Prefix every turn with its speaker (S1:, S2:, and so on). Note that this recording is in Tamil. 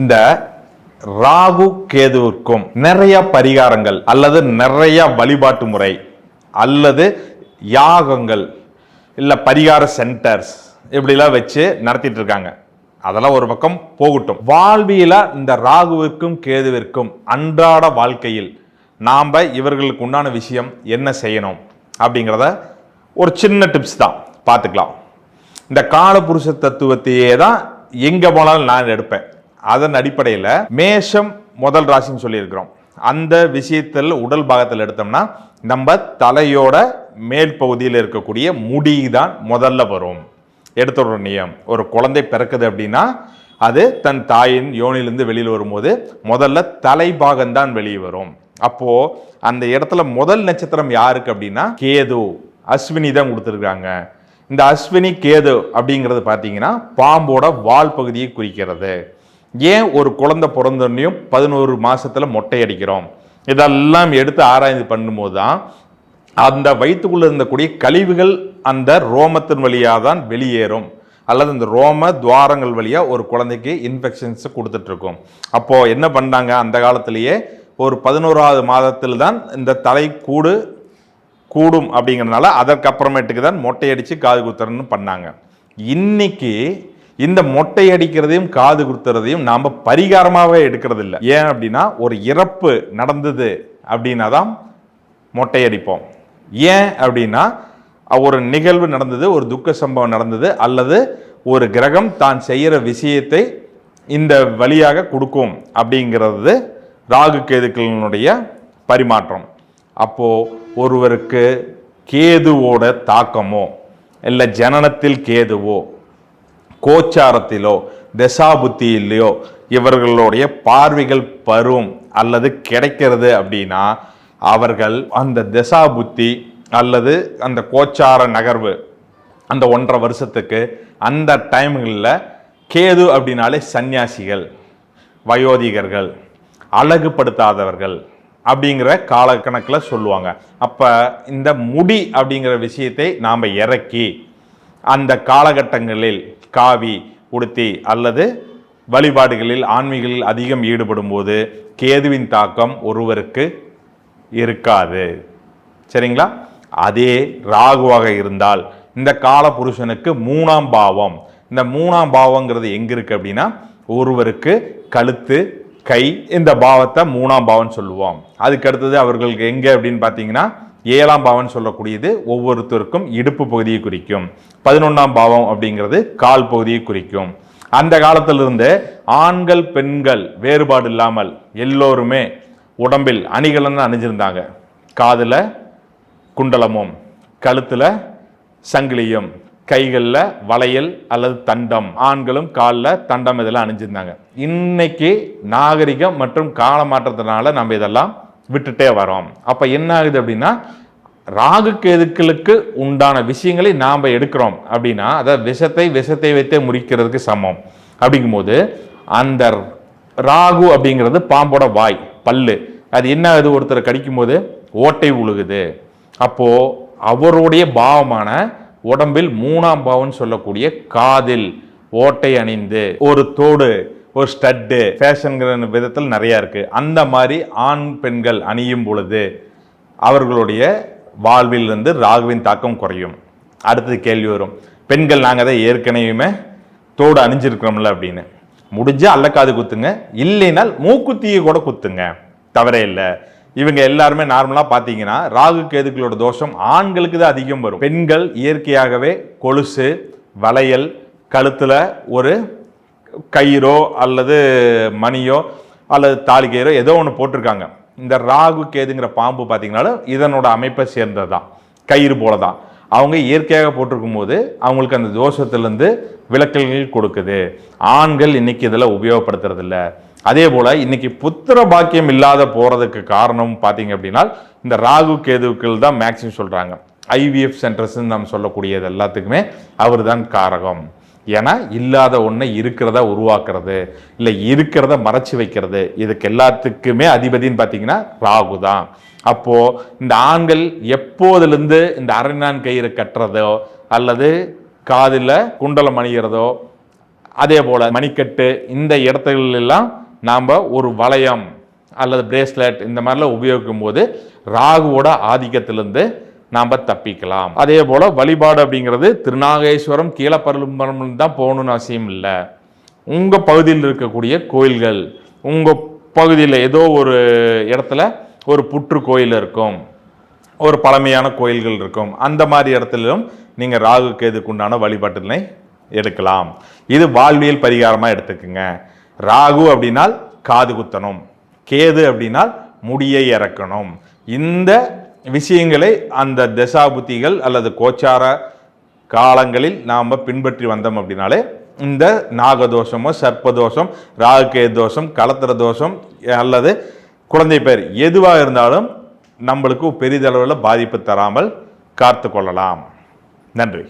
S1: இந்த ராகு கேதுவிற்கும் நிறைய பரிகாரங்கள் அல்லது நிறைய வழிபாட்டு முறை அல்லது யாகங்கள் இல்லை பரிகார சென்டர்ஸ் இப்படிலாம் வச்சு நடத்திட்டு இருக்காங்க. அதெல்லாம் ஒரு பக்கம் போகட்டும். வாழ்வியல இந்த ராகுவிற்கும் கேதுவிற்கும் அன்றாட வாழ்க்கையில் நாம் இவர்களுக்கு உண்டான விஷயம் என்ன செய்யணும் அப்படிங்கிறத ஒரு சின்ன டிப்ஸ் தான். பார்த்துக்கலாம். இந்த காலபுருஷ தத்துவத்தையே தான் எங்கே போனாலும் நான் எடுப்பேன். அதன் அடிப்படையில் மேஷம் முதல் ராசின்னு சொல்லியிருக்கிறோம். அந்த விஷயத்தில் உடல் பாகத்தில் எடுத்தோம்னா நம்ம தலையோட மேல் பகுதியில் இருக்கக்கூடிய முடி தான் முதல்ல வரும். எடுத்துடுற நியம். ஒரு குழந்தை பிறக்குது அப்படின்னா அது தன் தாயின் யோனிலிருந்து வெளியில் வரும்போது முதல்ல தலைபாகம்தான் வெளியே வரும். அப்போது அந்த இடத்துல முதல் நட்சத்திரம் யாருக்கு அப்படின்னா கேது. அஸ்வினி தான் கொடுத்துருக்காங்க இந்த அஸ்வினி கேது அப்படிங்கிறது பார்த்தீங்கன்னா பாம்போட வால் பகுதியை குறிக்கிறது. ஏன் ஒரு குழந்தை பிறந்தோடனையும் பதினோரு மாதத்தில் மொட்டை அடிக்கிறோம் இதெல்லாம் எடுத்து ஆராய்ந்து பண்ணும்போது தான் அந்த வயிற்றுக்குள்ளே இருந்தக்கூடிய கழிவுகள் அந்த ரோமத்தின் வழியாக தான் வெளியேறும். அல்லது இந்த ரோம துவாரங்கள் வழியாக ஒரு குழந்தைக்கு இன்ஃபெக்ஷன்ஸ் கொடுத்துட்ருக்கும். அப்போது என்ன பண்ணாங்க? அந்த காலத்திலேயே ஒரு பதினோராவது மாதத்தில் தான் இந்த தலை கூடு கூடும் அப்படிங்கிறதுனால அதற்கப்புறமேட்டுக்கு தான் மொட்டையடித்து காது குத்துறன்னு பண்ணாங்க. இன்னைக்கு இந்த மொட்டை அடிக்கிறதையும் காது குத்துறதையும் நாம் பரிகாரமாகவே எடுக்கிறது இல்லை ஏன் அப்படின்னா ஒரு இறப்பு நடந்தது அப்படின்னா தான் மொட்டை அடிப்போம். ஏன் அப்படின்னா ஒரு நிகழ்வு நடந்தது ஒரு துக்க சம்பவம் நடந்தது அல்லது ஒரு கிரகம் தான் செய்கிற விஷயத்தை இந்த வழியாக கொடுக்கும் அப்படிங்கிறது ராகு கேதுக்களினுடைய பரிமாற்றம். அப்போது ஒருவருக்கு கேதுவோட தாக்கமோ இல்லை ஜனனத்தில் கேதுவோ கோச்சாரத்திலோ தசாபுத்தியிலையோ இவர்களுடைய பார்வைகள் பரும் அல்லது கிடைக்கிறது அப்படின்னா அவர்கள் அந்த தசாபுத்தி அல்லது அந்த கோச்சார நகர்வு அந்த ஒன்றரை வருஷத்துக்கு அந்த டைம்களில் கேது அப்படின்னாலே சந்நியாசிகள் வயோதிகர்கள் அழகுபடுத்தாதவர்கள் அப்படிங்கிற காலக்கணக்கில் சொல்லுவாங்க. அப்போ இந்த முடி அப்படிங்கிற விஷயத்தை நாம் இறக்கி அந்த காலகட்டங்களில் காவி உடுத்தி அல்லது வழிபாடுகளில் ஆன்மீகளில் அதிகம் ஈடுபடும் போது கேதுவின் தாக்கம் ஒருவருக்கு இருக்காது. சரிங்களா? அதே ராகுவாக இருந்தால் இந்த கால புருஷனுக்கு மூணாம் பாவம். இந்த மூணாம் பாவங்கிறது எங்கே இருக்குது அப்படின்னா ஒருவருக்கு கழுத்து கை இந்த பாவத்தை மூணாம் பாவம் சொல்லுவோம். அதுக்கு அடுத்தது அவர்களுக்கு எங்கே அப்படின்னு பார்த்தீங்கன்னா ஏழாம் பாவம் சொல்லக்கூடியது ஒவ்வொருத்தருக்கும் இடுப்பு பகுதியை குறிக்கும். பதினொன்றாம் பாவம் அப்படிங்கிறது கால் பகுதியை குறிக்கும். அந்த காலத்திலிருந்து ஆண்கள் பெண்கள் வேறுபாடு இல்லாமல் எல்லோருமே உடம்பில் அணிகலன்னு அணிஞ்சிருந்தாங்க. காதில் குண்டலமும் கழுத்தில் சங்கிலியும் கைகளில் வளையல் அல்லது தண்டம் ஆண்களும் காலில் தண்டம் இதெல்லாம் அணிஞ்சிருந்தாங்க. இன்னைக்கு நாகரிகம் மற்றும் காலமாற்றத்தினால நம்ம இதெல்லாம் விட்டுட்டே வரோம். அப்போ என்ன ஆகுது அப்படின்னா ராகு கேதுக்களுக்கு உண்டான விஷயங்களை நாம் எடுக்கிறோம் அப்படின்னா அதாவது விஷத்தை விஷத்தை வைத்தே முறிக்கிறதுக்கு சமம். அப்படிங்கும்போது அந்த ராகு அப்படிங்கிறது பாம்போட வாய் பல்லு. அது என்ன ஆகுது? ஒருத்தரை கடிக்கும் போது ஓட்டை உழுகுது. அப்போது அவருடைய பாவமான உடம்பில் மூணாம் பாவம்னு சொல்லக்கூடிய காதில் ஓட்டை அணிந்து ஒரு தோடு ஒரு ஸ்டட்டு ஃபேஷன்கிற விதத்தில் நிறையா இருக்குது அந்த மாதிரி ஆண் பெண்கள் அணியும் பொழுது அவர்களுடைய வாழ்விலிருந்து ராகுவின் தாக்கம் குறையும். அடுத்தது கேள்வி வரும். பெண்கள் நாங்கள் தான் ஏற்கனவே தோடு அணிஞ்சிருக்கிறோம்ல அப்படின்னு. முடிஞ்சால் அல்லக்காது குத்துங்க. இல்லைனால் மூக்குத்தியை கூட குத்துங்க. தவறே இல்லை. இவங்க எல்லாருமே நார்மலாக பார்த்தீங்கன்னா ராகு கேதுக்களோட தோஷம் ஆண்களுக்கு தான் அதிகம் வரும். பெண்கள் இயற்கையாகவே கொலுசு வளையல் கழுத்தில் ஒரு கயிறோ அல்லது மணியோ அல்லது தாலிகயிறோ ஏதோ ஒன்று போட்டிருக்காங்க. இந்த ராகு கேதுங்கிற பாம்பு பார்த்தீங்கன்னாலும் இதனோட அமைப்பை சேர்ந்தது தான் கயிறு போல தான் அவங்க இயற்கையாக போட்டிருக்கும் போது அவங்களுக்கு அந்த தோஷத்துலேருந்து விளக்கல்கள் கொடுக்குது. ஆண்கள் இன்னைக்கு இதில் உபயோகப்படுத்துறதில்ல. அதே போல் இன்னைக்கு புத்திர பாக்கியம் இல்லாத போகிறதுக்கு காரணம் பார்த்தீங்க அப்படின்னா இந்த ராகு கேதுக்கள் தான் மேக்சிமம் சொல்கிறாங்க ஐவிஎஃப் சென்டர்ஸ்ன்னு நம்ம சொல்லக்கூடியது எல்லாத்துக்குமே அவர் தான் காரகம். ஏன்னா இல்லாத ஒன்றை இருக்கிறத உருவாக்குறது இல்லை இருக்கிறத மறைச்சு வைக்கிறது. இதுக்கு எல்லாத்துக்குமே அதிபதின்னு பார்த்தீங்கன்னா ராகு தான். அப்போது இந்த ஆண்கள் எப்போதிலிருந்து இந்த அரைநான் கயிறு கட்டுறதோ அல்லது காதில் குண்டலம் அணிகிறதோ அதே போல் மணிக்கட்டு இந்த இடத்துல நாம் ஒரு வளையம் அல்லது பிரேஸ்லெட் இந்த மாதிரிலாம் உபயோகிக்கும் போது ராகுவோட ஆதிக்கத்திலிருந்து நாம் தப்பிக்கலாம். அதே போல் வழிபாடு அப்படிங்கிறது திருநாகேஸ்வரம் கீழப்பரம்பரம் தான் போகணும்னு அவசியம் இல்லை. உங்கள் பகுதியில் இருக்கக்கூடிய கோயில்கள் உங்கள் பகுதியில் ஏதோ ஒரு இடத்துல ஒரு புற்று கோயில் இருக்கும். ஒரு பழமையான கோயில்கள் இருக்கும். அந்த மாதிரி இடத்துலையும் நீங்கள் ராகு கேதுக்கு உண்டான வழிபாட்டினை எடுக்கலாம். இது வாழ்வியல் பரிகாரமாக எடுத்துக்குங்க. ராகு அப்படின்னால் காது குத்தணும். கேது அப்படின்னால் முடியை இறக்கணும். இந்த விஷயங்களை அந்த தசாபுத்திகள் அல்லது கோச்சார காலங்களில் நாம் பின்பற்றி வந்தோம் அப்படின்னாலே இந்த நாகதோஷமோ சர்ப்பதோஷம் ராகுகே தோஷம் கலத்திர தோஷம் அல்லது குழந்தை பேர் எதுவாக இருந்தாலும் நம்மளுக்கு பெரிதளவில் பாதிப்பு தராமல் காத்து கொள்ளலாம் நன்றி.